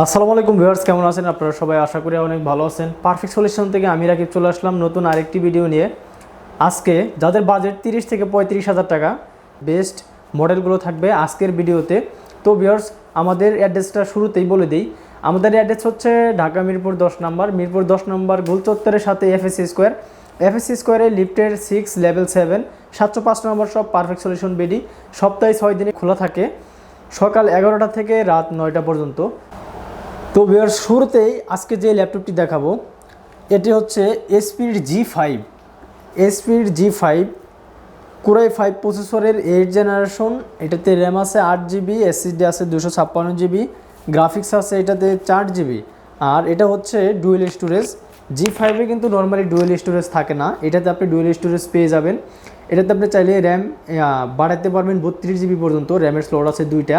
আসসালামু আলাইকুম ভিউয়ার্স, কেমন আছেন আপনারা সবাই? আশা করি অনেক ভালো আছেন। পারফেক্ট সলিউশন থেকে আমি রাকিব চলে আসলাম নতুন আরেকটি ভিডিও নিয়ে। আজকে যাদের বাজেট তিরিশ থেকে পঁয়ত্রিশ হাজার টাকা বেস্ট মডেলগুলো থাকবে আজকের ভিডিওতে তো ভিউয়ার্স, আমাদের অ্যাড্রেসটা শুরুতেই বলে দিই। আমাদের অ্যাড্রেস হচ্ছে ঢাকা মিরপুর দশ নম্বর, মিরপুর দশ নম্বর গোলচত্বরের সাথে এফএসসি স্কোয়ার এফএসসি স্কোয়ারে লিফটের সিক্স লেভেল সেভেন সাতশো পাঁচ নম্বর সব পারফেক্ট সলিউশন বিডি সপ্তাহে ছয় দিনে খোলা থাকে। সকাল এগারোটা থেকে রাত নয়টা পর্যন্ত। তো বিয়ার শুরুতেই আজকে যে ল্যাপটপটি দেখাবো, এটি হচ্ছে এসপির জি ফাইভ এসপির G five Core i five প্রসেসরের এইট জেনারেশন এটাতে র্যাম আছে আট জিবি এসএসডি আছে দুশো ছাপ্পান্ন জিবি গ্রাফিক্স আছে এটাতে চার জিবি আর এটা হচ্ছে ডুয়েল স্টোরেজ জি ফাইভে কিন্তু নর্মালি ডুয়েল স্টোরেজ থাকে না, এটাতে আপনি ডুয়েল স্টোরেজ পেয়ে যাবেন। এটাতে আপনি চাইলে র্যাম বাড়াতে পারবেন বত্রিশ জিবি পর্যন্ত র্যামের স্লট আছে দুইটা।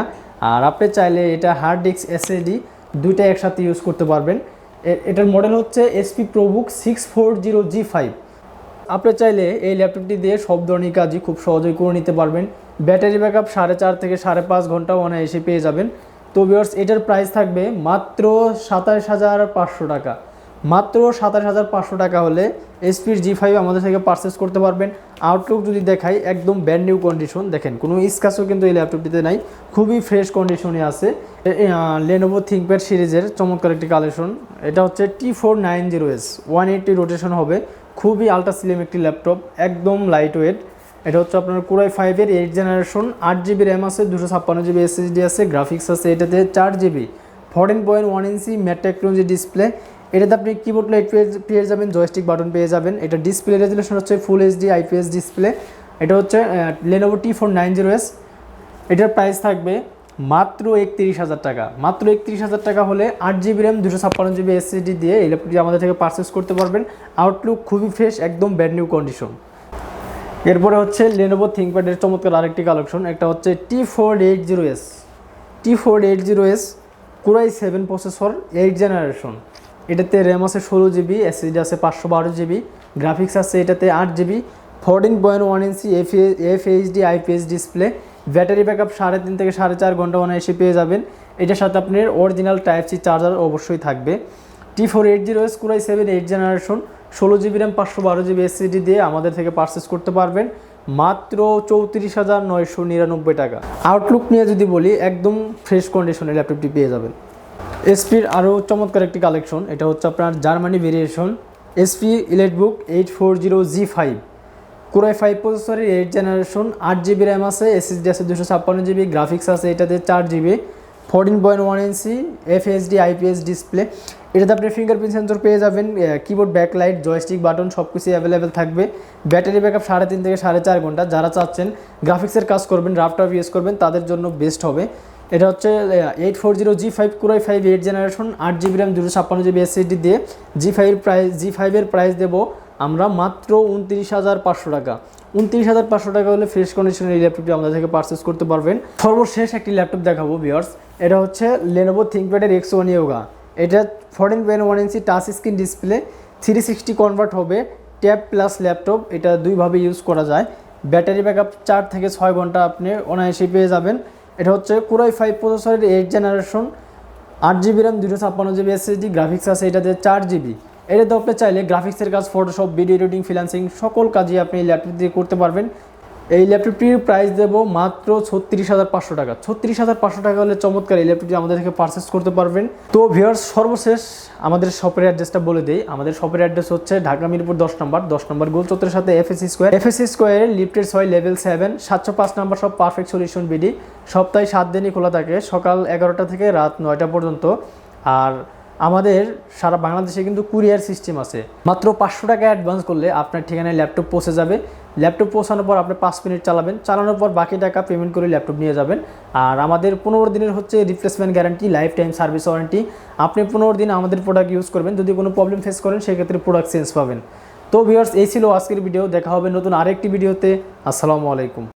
আর আপনি চাইলে এটা হার্ড ডিস্ক এসএসডি দুইটা একসাথে ইউজ করতে পারবেন। এটার মডেল হচ্ছে HP ProBook six four zero G five আপনি চাইলে এই ল্যাপটপটি দিয়ে সব ধরনের কাজই খুব সহজেই করে নিতে পারবেন। ব্যাটারি ব্যাক আপ সাড়ে চার থেকে সাড়ে পাঁচ ঘণ্টা অনায়াসে পেয়ে যাবেন। তো বিয়ার্স এটার প্রাইস থাকবে মাত্র সাতাশ হাজার পাঁচশো টাকা। মাত্র সাতাশ হাজার পাঁচশো টাকা হলে এসপির জি ফাইভ আমাদের থেকে পারচেস করতে পারবেন। আউটলুক যদি দেখাই, একদম ব্যান্ড নিউ কন্ডিশন দেখেন, কোনো স্কাচও কিন্তু এই ল্যাপটপটিতে নাই। খুবই ফ্রেশ কন্ডিশনে আছে। লেনোভো থিঙ্কপ্যাড সিরিজের চমৎকার একটি কালেকশন এটা হচ্ছে T four nine zero S one eighty rotation হবে। খুবই আলট্রা স্লিম একটি ল্যাপটপ একদম লাইট ওয়েট এটা হচ্ছে আপনার কুরাই ফাইভের এইট জেনারেশন আট জিবি র্যাম আছে, দুশো ছাপ্পান্ন জিবি এসএসডি আছে গ্রাফিক্স আছে এটাতে চার GB fourteen point one inch matte technology display এটাতে আপনি কিবোর্ড লাইট পেয়ে যাবেন জয়স্টিক বাটন পেয়ে যাবেন। এটা ডিসপ্লে রেজুলেশন হচ্ছে ফুল এইচডি আইপিএস ডিসপ্লে এটা হচ্ছে Lenovo T four nine zero S এটার প্রাইস থাকবে মাত্র একত্রিশ হাজার টাকা। মাত্র একত্রিশ হাজার টাকা হলে আট জিবি র্যাম দুশো ছাপ্পান্ন জিবি এসএসডি দিয়ে এই ল্যাপটপটি আমাদের থেকে পারচেস করতে পারবেন। আউটলুক খুবই ফ্রেশ একদম ব্যাড নিউ কন্ডিশন এরপরে হচ্ছে লেনোভো থিঙ্কপ্যাডের চমৎকার আরেকটি কালেকশন একটা হচ্ছে T four eight zero S T four eight zero S Core i seven processor eight generation এটাতে র্যাম আছে ষোলো জিবি এসএসডি আছে পাঁচশো বারো জিবি গ্রাফিক্স আছে এটাতে আট জিবি ফোরটিন পয়েন্ট ওয়ান ইঞ্চি F HD IPS display battery backup সাড়ে তিন থেকে সাড়ে চার ঘণ্টা অনায়াসে পেয়ে যাবেন। এটার সাথে আপনার অরিজিনাল টাইপ সি চার্জার অবশ্যই থাকবে। T four eight zero S Core i seven eight generation ষোলো জিবি র্যাম পাঁচশো বারো জিবি এসসিডি দিয়ে আমাদের থেকে পারচেস করতে পারবেন। মাত্র চৌত্রিশ হাজার নয়শো নিরানব্বই টাকা। আউটলুক নিয়ে যদি বলি, একদম ফ্রেশ কন্ডিশনে ল্যাপটপটি পেয়ে যাবেন। এসপির আরও চমৎকার একটি কালেকশন এটা হচ্ছে আপনার Germany variation HP EliteBook eight four zero G five Core i five প্রসেসরের এইট জেনারেশন আট জিবি র্যাম আছে এসএসডি আছে দুশো ছাপ্পান্ন জিবি গ্রাফিক্স আছে এটাতে চার জিবি ফোরটিন পয়েন্ট ওয়ান ইঞ্চি এফ এইচডি আইপিএস ডিসপ্লে এটাতে আপনি ফিঙ্গারপ্রিন্ট সেন্সর পেয়ে যাবেন কিবোর্ড ব্যাকলাইট জয়স্টিক বাটন সব কিছু অ্যাভেলেবেল থাকবে। ব্যাটারি ব্যাকআপ সাড়ে তিন থেকে সাড়ে চার ঘণ্টা। যারা চাচ্ছেন গ্রাফিক্সের কাজ করবেন ল্যাপটপ ইউজ করবেন, তাদের জন্য বেস্ট হবে। এটা হচ্ছে eight four zero G five Core i five eight generation আট জিবি র্যাম দুশো ছাপ্পান্ন জিবি এসএসডি দিয়ে জি ফাইভের প্রাইস জি ফাইভের প্রাইস দেবো আমরা মাত্র উনত্রিশ হাজার পাঁচশো টাকা। উনত্রিশ হাজার পাঁচশো টাকা হলে ফ্রেশ কন্ডিশনের এই ল্যাপটপটি আমাদের থেকে পারচেস করতে পারবেন। সর্বশেষ একটি ল্যাপটপ দেখাবো বিয়ার্স এটা হচ্ছে লেনোভো থিঙ্কপ্যাডের এক্স ওয়ান ইয়োগা এটা ফোরটিন পয়েন্ট ওয়ান ইঞ্চি touch screen display three sixty convert হবে ট্যাব প্লাস ল্যাপটপ এটা দুইভাবে ইউজ করা যায়। ব্যাটারি ব্যাকআপ চার থেকে ছয় ঘণ্টা আপনি অনায়াসে পেয়ে যাবেন। এটা হচ্ছে কুরাই ফাইভ প্রসেসরের এইট জেনারেশন আট জিবি র্যাম দুশো ছাপ্পান্ন জিবি এসএসডি গ্রাফিক্স আছে এটাতে চার জিবি এটাতে আপনি চাইলে গ্রাফিক্সের কাজ ফটোশপ ভিডিও এডিটিং ফিলান্সিং সকল কাজই আপনি ল্যাপটপ দিয়ে করতে পারবেন। এই ল্যাপটপটির প্রাইস দেবো মাত্র ছত্রিশ হাজার পাঁচশো টাকা। ছত্রিশ হাজার পাঁচশো টাকা হলে চমৎকার এই ল্যাপটপটি আমাদের থেকে পারচেস করতে পারবেন। তো ভিউয়ার্স সর্বশেষ আমাদের শপের অ্যাড্রেসটা বলে দিই। আমাদের শপের অ্যাড্রেস হচ্ছে ঢাকা মিরপুর দশ নম্বর দশ নম্বর গোল চত্বরের সাথে এফএসসি স্কোয়ার এফএসসি স্কোয়ারের লিফটের ছয় লেভেল সেভেন সাতশো পাঁচ নম্বর সব পারফেক্ট সলিউশন বিডি সপ্তাহে সাত দিনই খোলা থাকে, সকাল এগারোটা থেকে রাত নয়টা পর্যন্ত। আর আমাদের সারা বাংলাদেশে কিন্তু কুরিয়ার সিস্টেম আছে। মাত্র পাঁচশো টাকা অ্যাডভান্স করলে আপনার ঠিকানায় ল্যাপটপ পৌঁছে যাবে। ল্যাপটপ পৌঁছানোর পর আপনি পাঁচ মিনিট চালাবেন। চালানোর পর বাকি টাকা পেমেন্ট করে ল্যাপটপ নিয়ে যাবেন। আর আমাদের পনেরো দিনের হচ্ছে replacement guarantee life time service warranty আপনি পনেরো দিন আমাদের প্রোডাক্ট ইউজ করবেন। যদি কোনো প্রবলেম ফেস করেন, সেক্ষেত্রে প্রোডাক্ট চেঞ্জ পাবেন। তো ভিউয়ার্স এই ছিল আজকের ভিডিও দেখা হবে নতুন আরেকটি ভিডিওতে আসসালামু আলাইকুম।